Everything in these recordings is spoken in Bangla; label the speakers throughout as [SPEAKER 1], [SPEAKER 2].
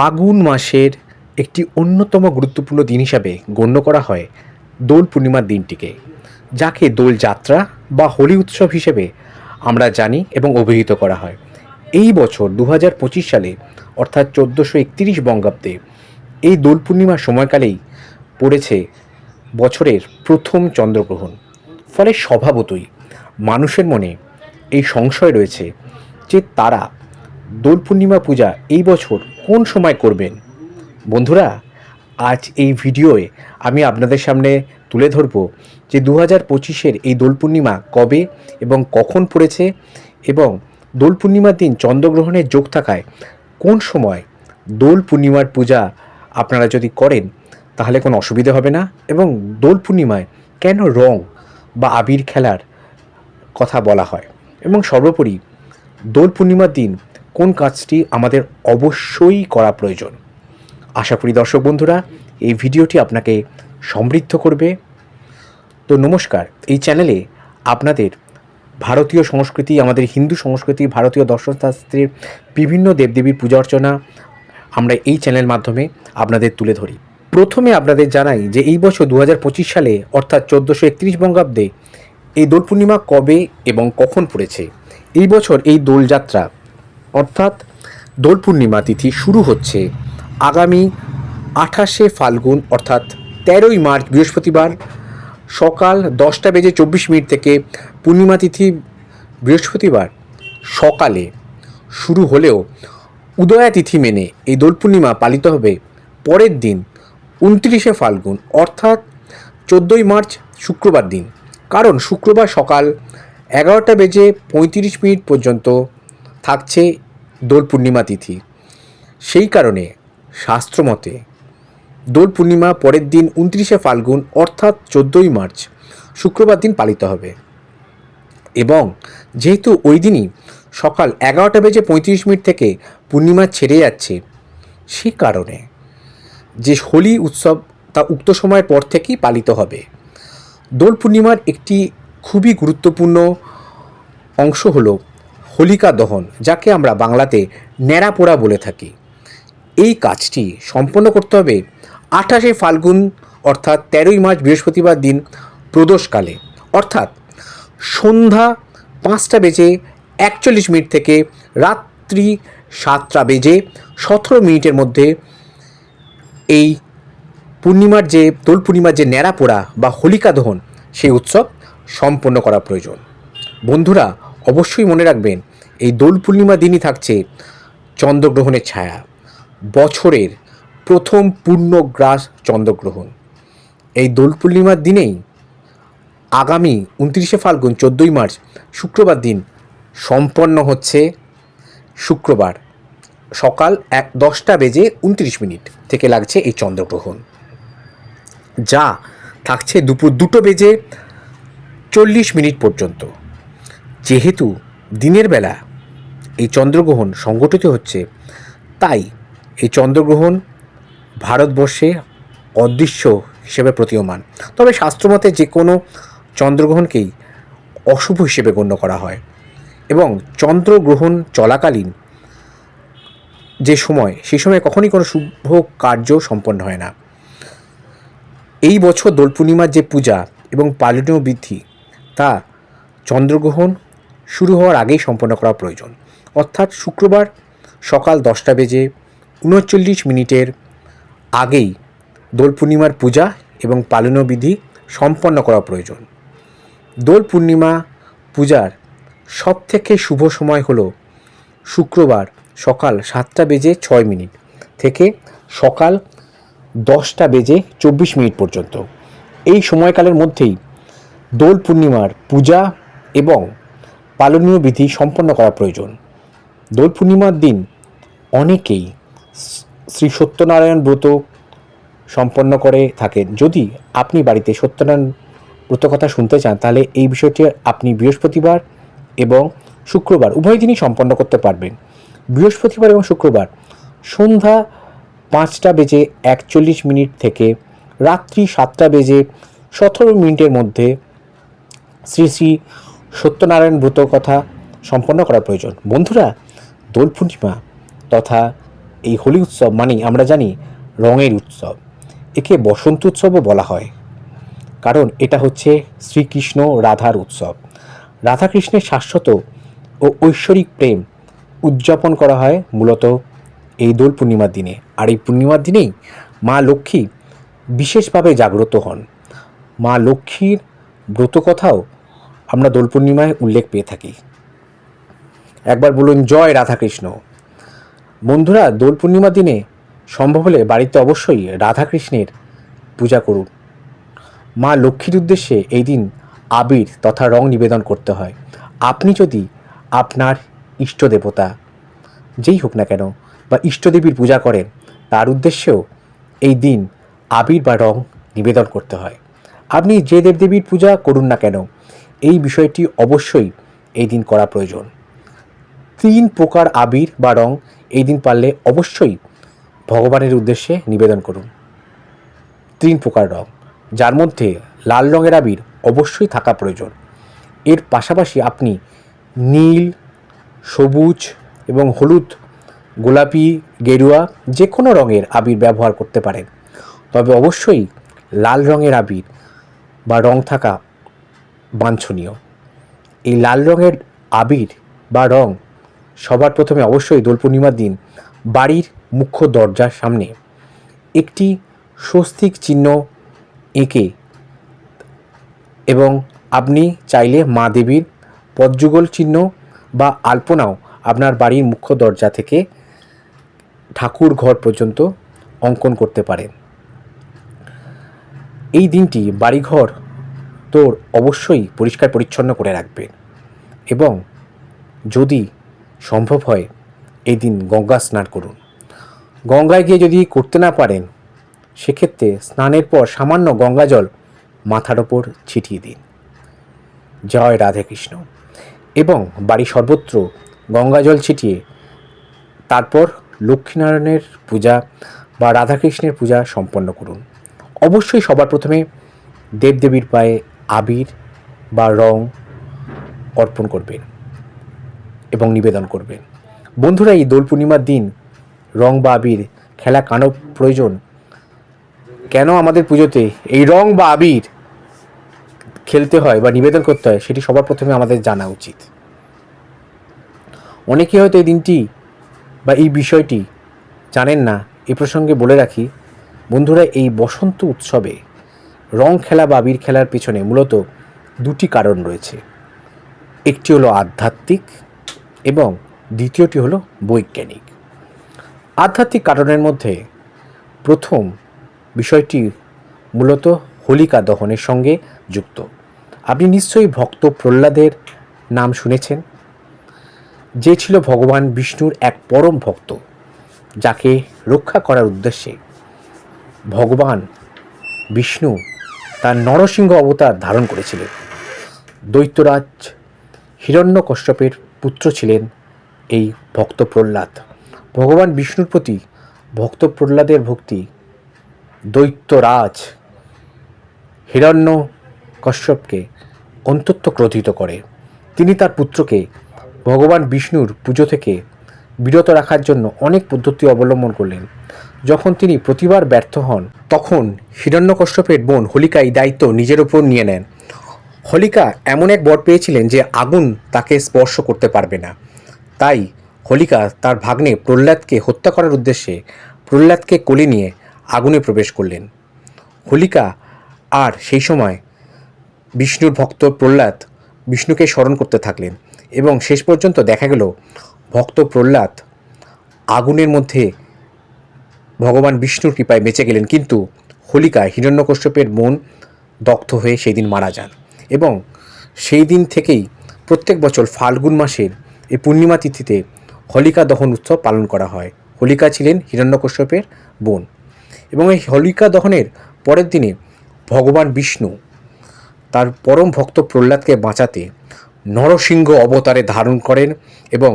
[SPEAKER 1] ফাগুন মাসের একটি অন্যতম গুরুত্বপূর্ণ দিন হিসাবে গণ্য করা হয় দোল পূর্ণিমার দিনটিকে, যাকে দোল যাত্রা বা হোলি উৎসব হিসেবে আমরা জানি এবং অভিহিত করা হয়। এই বছর দু হাজার পঁচিশ সালে, অর্থাৎ চোদ্দোশো একতিরিশ বঙ্গাব্দে, এই দোল পূর্ণিমার সময়কালেই পড়েছে বছরের প্রথম চন্দ্রগ্রহণ। ফলে স্বভাবতই মানুষের মনে এই সংশয় রয়েছে যে তারা দোল পূর্ণিমা পূজা এই বছর কোন সময় করবেন? বন্ধুরা, আজ এই ভিডিওয়ে আমি আপনাদের সামনে তুলে ধরব যে দু হাজার পঁচিশের এই দোল পূর্ণিমা কবে এবং কখন পড়েছে এবং দোল পূর্ণিমার দিন চন্দ্রগ্রহণের যোগ থাকায় কোন সময় দোল পূর্ণিমার পূজা আপনারা যদি করেন, তাহলে কোনো অসুবিধা হবে না এবং দোল পূর্ণিমায় কেন রং বা আবির খেলার কথা বলা হয়? এবং সর্বোপরি দোল পূর্ণিমার দিন কোন কাজটি আমাদের অবশ্যই করা প্রয়োজন। আশা করি দর্শক বন্ধুরা, এই ভিডিওটি আপনাকে সমৃদ্ধ করবে। তো নমস্কার, এই চ্যানেলে আপনাদের ভারতীয় সংস্কৃতি, আমাদের হিন্দু সংস্কৃতি, ভারতীয় দর্শনশাস্ত্রের বিভিন্ন দেবদেবীর পূজা অর্চনা আমরা এই চ্যানেল মাধ্যমে আপনাদের তুলে ধরি। প্রথমে আপনাদের জানাই যে এই বছর দু হাজার পঁচিশ সালে, অর্থাৎ চোদ্দোশো একত্রিশ বঙ্গাব্দে এই দোল পূর্ণিমা কবে এবং কখন পড়েছে? এই বছর এই দোলযাত্রা অর্থাৎ দোল পূর্ণিমা তিথি শুরু হচ্ছে আগামী আঠাশে ফাল্গুন, অর্থাৎ তেরোই মার্চ, বৃহস্পতিবার সকাল দশটা বেজে চব্বিশ মিনিট থেকে পূর্ণিমা তিথি বৃহস্পতিবার সকালে শুরু হলেও উদয়া তিথি মেনে এই দোল পূর্ণিমা পালিত হবে পরের দিন, উনত্রিশে ফাল্গুন, অর্থাৎ চোদ্দোই মার্চ, শুক্রবার দিন। কারণ শুক্রবার সকাল এগারোটা বেজে পঁয়ত্রিশ মিনিট পর্যন্ত থাকছে দোল পূর্ণিমা তিথি। সেই কারণে শাস্ত্রমতে দোল পূর্ণিমা পরের দিন উনত্রিশে ফাল্গুন অর্থাৎ চোদ্দোই মার্চ শুক্রবার দিন পালিত হবে। এবং যেহেতু ওই দিনই সকাল এগারোটা বেজে পঁয়ত্রিশ মিনিট থেকে পূর্ণিমা ছেড়ে যাচ্ছে সেই কারণে যে হোলি উৎসব তা উক্ত সময়ের পর থেকেই পালিত হবে। দোল পূর্ণিমার একটি খুবই গুরুত্বপূর্ণ অংশ হলো হোলিকা দহন, যাকে আমরা বাংলাতে ন্যাড়া পোড়া বলে থাকি। এই কাজটি সম্পন্ন করতে হবে আঠাশে ফাল্গুন, অর্থাৎ তেরোই মার্চ বৃহস্পতিবার দিন প্রদোষকালে। অর্থাৎ সন্ধ্যা পাঁচটা বেজে একচল্লিশ মিনিট থেকে রাত্রি সাতটা বেজে সতেরো মিনিটের মধ্যে এই পূর্ণিমার যে, দোল পূর্ণিমার যে ন্যাড়া পোড়া বা হোলিকা দহন, সেই উৎসব সম্পন্ন করা প্রয়োজন। বন্ধুরা, অবশ্যই মনে রাখবেন এই দোল পূর্ণিমা দিনই থাকছে চন্দ্রগ্রহণের ছায়া। বছরের প্রথম পূর্ণগ্রাস চন্দ্রগ্রহণ। এই দোল পূর্ণিমার দিনেই আগামী উনত্রিশে ফাল্গুন, চোদ্দোই মার্চ, শুক্রবার দিন সম্পন্ন হচ্ছে শুক্রবার সকাল এক দশটা বেজে উনত্রিশ মিনিট থেকে লাগছে এই চন্দ্রগ্রহণ। যা থাকছে দুপুর দুটো বেজে চল্লিশ মিনিট পর্যন্ত। যেহেতু দিনের বেলা এই চন্দ্রগ্রহণ সংগঠিত হচ্ছে। তাই এই চন্দ্রগ্রহণ ভারতবর্ষে অদৃশ্য হিসেবে প্রতীয়মান। তবে শাস্ত্রমতে যে কোনো চন্দ্রগ্রহণকেই অশুভ হিসেবে গণ্য করা হয় এবং চন্দ্রগ্রহণ চলাকালীন যে সময় সেই সময় কখনই কোনো শুভ কার্য সম্পন্ন হয় না। এই বছর দোল পূর্ণিমার যে পূজা এবং পালনীয় বৃদ্ধি তা চন্দ্রগ্রহণ শুরু হওয়ার আগেই সম্পন্ন করা প্রয়োজন। অর্থাৎ শুক্রবার সকাল দশটা বেজে উনচল্লিশ মিনিটের আগেই দোল পূর্ণিমার পূজা এবং পালনীয় বিধি সম্পন্ন করা প্রয়োজন। দোল পূর্ণিমা পূজার সবথেকে শুভ সময় হলো শুক্রবার সকাল সাতটা বেজে ছয় মিনিট থেকে সকাল দশটা বেজে চব্বিশ মিনিট পর্যন্ত। এই সময়কালের মধ্যেই দোল পূর্ণিমার পূজা এবং পালনীয় বিধি সম্পন্ন করা প্রয়োজন। দোল পূর্ণিমার দিন অনেকেই শ্রী সত্যনারায়ণ ব্রত সম্পন্ন করে থাকেন। যদি আপনি বাড়িতে সত্যনারায়ণ ব্রত কথা শুনতে চান, তাহলে এই বিষয়টি আপনি বৃহস্পতিবার এবং শুক্রবার, উভয় দিনই সম্পন্ন করতে পারবেন। বৃহস্পতিবার এবং শুক্রবার সন্ধ্যা পাঁচটা বেজে একচল্লিশ মিনিট থেকে রাত্রি সাতটা বেজে সতেরো মিনিটের মধ্যে শ্রী শ্রী সত্যনারায়ণ ব্রত কথা সম্পন্ন করা প্রয়োজন। বন্ধুরা দোল পূর্ণিমা তথা এই হোলি উৎসব মানেই আমরা জানি রঙের উৎসব। একে বসন্ত উৎসবও বলা হয়। কারণ এটা হচ্ছে শ্রীকৃষ্ণ রাধার উৎসব। রাধাকৃষ্ণের শাশ্বত ও ঐশ্বরিক প্রেম উদযাপন করা হয় মূলত এই দোল পূর্ণিমার দিনে। আর এই পূর্ণিমার দিনেই মা লক্ষ্মী বিশেষভাবে জাগ্রত হন। মা লক্ষ্মীর ব্রতকথাও আমরা দোল পূর্ণিমায় উল্লেখ পেয়ে থাকি। একবার বলুন, জয় রাধাকৃষ্ণ। বন্ধুরা, দোল পূর্ণিমার দিনে সম্ভব হলে বাড়িতে অবশ্যই রাধাকৃষ্ণের পূজা করুন। মা লক্ষ্মীর উদ্দেশ্যে এই দিন আবির তথা রং নিবেদন করতে হয়। আপনি যদি আপনার ইষ্ট দেবতা, যেই হোক না কেন, বা ইষ্টদেবীর পূজা করেন, তার উদ্দেশ্যেও এই দিন আবির বা রং নিবেদন করতে হয়। আপনি যে দেবদেবীর পূজা করুন না কেন, এই বিষয়টি অবশ্যই এই দিন করা প্রয়োজন। তিন প্রকার আবির বা রং এই দিন পারলে অবশ্যই ভগবানের উদ্দেশ্যে নিবেদন করুন। তিন প্রকার রং, যার মধ্যে লাল রঙের আবির অবশ্যই থাকা প্রয়োজন। এর পাশাপাশি আপনি নীল, সবুজ এবং হলুদ, গোলাপি, গেরুয়া যে কোনো রঙের আবির ব্যবহার করতে পারেন। তবে অবশ্যই লাল রঙের আবির বা রং থাকা বাঞ্ছনীয়। এই লাল রঙের আবির বা রং সবার প্রথমে অবশ্যই দোল পূর্ণিমার দিন বাড়ির মুখ্য দরজার সামনে। একটি স্বস্তিক চিহ্ন এঁকে এবং আপনি চাইলে মা দেবীর পদযুগল চিহ্ন বা আলপনাও আপনার বাড়ির মুখ্য দরজা থেকে ঠাকুর ঘর পর্যন্ত অঙ্কন করতে পারেন। এই দিনটি বাড়িঘর তোর অবশ্যই পরিষ্কার পরিচ্ছন্ন করে রাখবেন এবং যদি সম্ভব হয়, এই দিন গঙ্গা স্নান করুন। গঙ্গায় গিয়ে যদি করতে না পারেন, সেক্ষেত্রে স্নানের পর সামান্য গঙ্গা জল মাথার ওপর ছিটিয়ে দিন। জয় রাধেকৃষ্ণ এবং বাড়ি সর্বত্র গঙ্গা জল ছিটিয়ে তারপর লক্ষ্মীনারায়ণের পূজা বা রাধাকৃষ্ণের পূজা সম্পন্ন করুন। অবশ্যই সবার প্রথমে দেবদেবীর পায়ে আবির বা রং অর্পণ করবেন। এবং নিবেদন করবেন বন্ধুরা, এই দোল পূর্ণিমার দিন রং বা আবির, খেলা কেন প্রয়োজন? কেন আমাদের পুজোতে এই রং বা আবির খেলতে হয় বা নিবেদন করতে হয় সেটি সবার প্রথমে আমাদের জানা উচিত। অনেকে হয়তো এই দিনটি বা এই বিষয়টি জানেন না। এ প্রসঙ্গে বলে রাখি, বন্ধুরা, এই বসন্ত উৎসবে রং খেলা বা আবির খেলার পেছনে মূলত দুটি কারণ রয়েছে। একটি হলো আধ্যাত্মিক এবং দ্বিতীয়টি হলো বৈজ্ঞানিক। আধ্যাত্মিক কারণের মধ্যে প্রথম বিষয়টি মূলত হোলিকা দহনের সঙ্গে যুক্ত। আপনি নিশ্চয়ই ভক্ত প্রহ্লাদের নাম শুনেছেন, যে ছিল ভগবান বিষ্ণুর এক পরম ভক্ত, যাকে রক্ষা করার উদ্দেশ্যে ভগবান বিষ্ণু তার নরসিংহ অবতার ধারণ করেছিলেন। দৈত্যরাজ হিরণ্যকশ্যপের পুত্র ছিলেন এই ভক্ত প্রহ্লাদ ভগবান বিষ্ণুর প্রতি ভক্ত প্রহ্লাদের ভক্তি, দৈত্যরাজ হিরণ্য কশ্যপকে অন্তত্ব ক্রোধিত করে। তিনি তার পুত্রকে ভগবান বিষ্ণুর পুজো থেকে বিরত রাখার জন্য অনেক পদ্ধতি অবলম্বন করলেন। যখন তিনি প্রতিবার ব্যর্থ হন, তখন হিরণ্যকশ্যপের বোন হোলিকা এই দায়িত্ব নিজের ওপর নিয়ে নেন। হোলিকা এমন এক বর পেয়েছিলেন যে আগুন তাকে স্পর্শ করতে পারবে না। তাই হোলিকা তার ভাগ্নে প্রহ্লাদকে হত্যা করার উদ্দেশ্যে প্রহ্লাদকে কোলে নিয়ে আগুনে প্রবেশ করলেন। হোলিকা আর সেই সময় বিষ্ণুর ভক্ত প্রহ্লাদ বিষ্ণুকে স্মরণ করতে থাকলেন এবং শেষ পর্যন্ত দেখা গেল ভক্ত প্রহ্লাদ আগুনের মধ্যে ভগবান বিষ্ণুর কৃপায় বেঁচে গেলেন। কিন্তু হোলিকা হিরণ্যকশ্যপের মন দগ্ধ হয়ে সেই দিন মারা যান। এবং সেই দিন থেকেই প্রত্যেক বছর ফাল্গুন মাসের এই পূর্ণিমা তিথিতে হোলিকা দহন উৎসব পালন করা হয়। হোলিকা ছিলেন হিরণ্যকশ্যপের বোন এবং এই হোলিকা দহনের পরের দিনে ভগবান বিষ্ণু তার পরম ভক্ত প্রহ্লাদকে বাঁচাতে নরসিংহ অবতারে ধারণ করেন এবং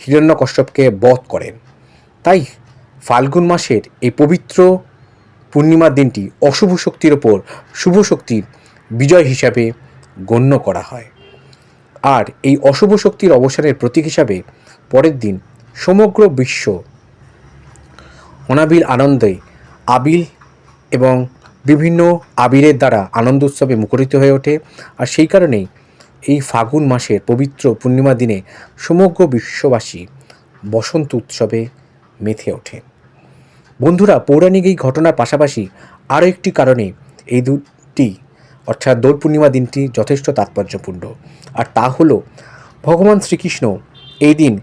[SPEAKER 1] হিরণ্যকশ্যপকে বধ করেন। তাই ফাল্গুন মাসের এই পবিত্র পূর্ণিমার দিনটি অশুভ শক্তির ওপর শুভ শক্তির বিজয় হিসাবে গণ্য করা হয়। আর এই অশুভ শক্তির অবসানের প্রতীক হিসাবে পরের দিন সমগ্র বিশ্ব অনাবিল আনন্দে আবিল এবং বিভিন্ন আবিরের দ্বারা আনন্দ উৎসবে মুখরিত হয়ে ওঠে। আর সেই কারণেই এই ফাগুন মাসের পবিত্র পূর্ণিমা দিনে সমগ্র বিশ্ববাসী বসন্ত উৎসবে মেতে ওঠে। বন্ধুরা, পৌরাণিক এই ঘটনার পাশাপাশি আরও একটি কারণে এই দুটি অর্থাৎ দোল পূর্ণিমা দিনটি যথেষ্ট তাৎপর্যপূর্ণ। আর তা হল, ভগবান শ্রীকৃষ্ণ এই দিন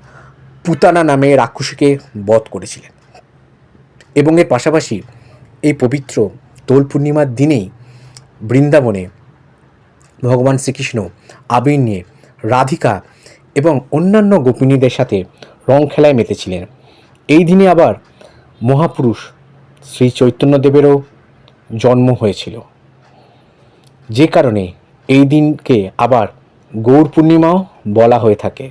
[SPEAKER 1] পুতানা নামে রাক্ষসীকে বধ করেছিলেন। এবং এর পাশাপাশি এই পবিত্র দোল পূর্ণিমার দিনেই বৃন্দাবনে ভগবান শ্রীকৃষ্ণ আবির নিয়ে রাধিকা এবং অন্যান্য গোপিনীদের সাথে রং খেলায় মেতেছিলেন। এই দিনে আবার মহাপুরুষ শ্রী চৈতন্যদেবেরও জন্ম হয়েছিল। যে কারণে এই দিনকে আবার গৌর পূর্ণিমাও বলা হয়ে থাকে।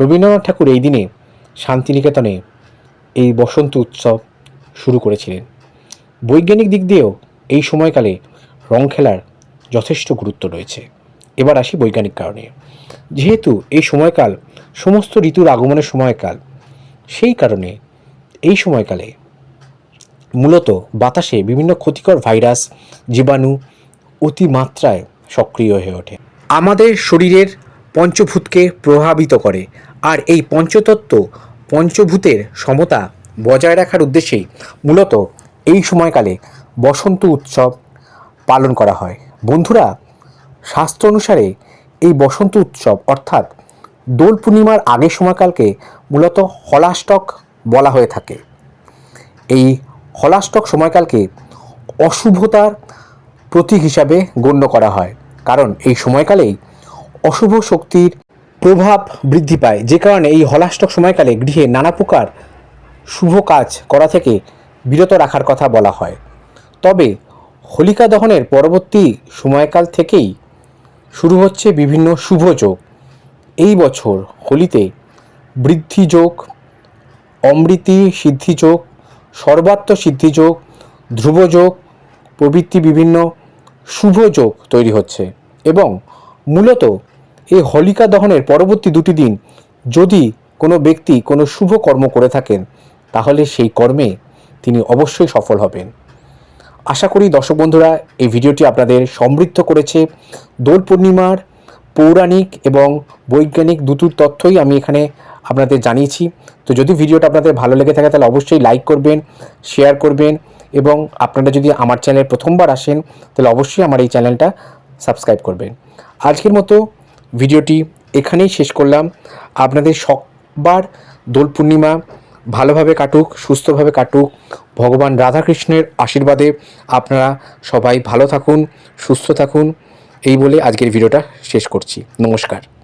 [SPEAKER 1] রবীন্দ্রনাথ ঠাকুর এই দিনে শান্তিনিকেতনে এই বসন্ত উৎসব শুরু করেছিলেন। বৈজ্ঞানিক দিক দিয়েও এই সময়কালে রং খেলার যথেষ্ট গুরুত্ব রয়েছে। এবার আসি বৈজ্ঞানিক কারণে। যেহেতু এই সময়কাল সমস্ত ঋতুর আগমনের সময়কাল, সেই কারণে এই সময়কালে মূলত বাতাসে বিভিন্ন ক্ষতিকর ভাইরাস, জীবাণু অতিমাত্রায় সক্রিয় হয়ে ওঠে। আমাদের শরীরের পঞ্চভূতকে প্রভাবিত করে, আর এই পঞ্চতত্ত্ব পঞ্চভূতের সমতা বজায় রাখার উদ্দেশ্যেই মূলত এই সময়কালে বসন্ত উৎসব পালন করা হয়। বন্ধুরা, শাস্ত্র অনুসারে এই বসন্ত উৎসব অর্থাৎ দোল পূর্ণিমার আগের সময়কালকে মূলত হলাষ্টক বলা হয়ে থাকে। এই হলাষ্টক সময়কালকে অশুভতার প্রতীক হিসাবে গণ্য করা হয়। কারণ এই সময়কালেই অশুভ শক্তির প্রভাব বৃদ্ধি পায়। যে কারণে এই হলাষ্টক সময়কালে গৃহে নানা প্রকার শুভ কাজ করা থেকে বিরত রাখার কথা বলা হয়। তবে হোলিকা দহনের পরবর্তী সময়কাল থেকেই শুরু হচ্ছে বিভিন্ন শুভ যোগ। এই বছর হোলিতে বৃদ্ধি যোগ, অমৃতি সিদ্ধিযোগ সর্বাত্ম সিদ্ধিযোগ ধ্রুবযোগ প্রভৃতি বিভিন্ন শুভ যোগ তৈরি হচ্ছে এবং মূলত এই হোলিকা দহনের পরবর্তী দুটি দিন যদি কোনো ব্যক্তি কোনো শুভ কর্ম করে থাকেন, তাহলে সেই কর্মে তিনি অবশ্যই সফল হবেন। আশা করি দর্শক বন্ধুরা, এই ভিডিওটি আপনাদের সমৃদ্ধ করেছে। দোল পূর্ণিমার পৌরাণিক এবং বৈজ্ঞানিক দুটোর তথ্যই আমি এখানে আপনাদের জানিয়েছি। তো যদি ভিডিওটা আপনাদের ভালো লেগে থাকে, তাহলে অবশ্যই লাইক করবেন শেয়ার করবেন এবং আপনারা যদি আমার চ্যানেল প্রথমবার আসেন, তাহলে অবশ্যই আমার এই চ্যানেলটা সাবস্ক্রাইব করবেন। আজকের মতো ভিডিওটি এখানেই শেষ করলাম। আপনাদের সবার দোল পূর্ণিমা ভালোভাবে কাটুক, সুস্থভাবে কাটুক। ভগবান রাধাকৃষ্ণের আশীর্বাদে আপনারা সবাই ভালো থাকুন, সুস্থ থাকুন। এই বলে আজকের ভিডিওটা শেষ করছি। নমস্কার।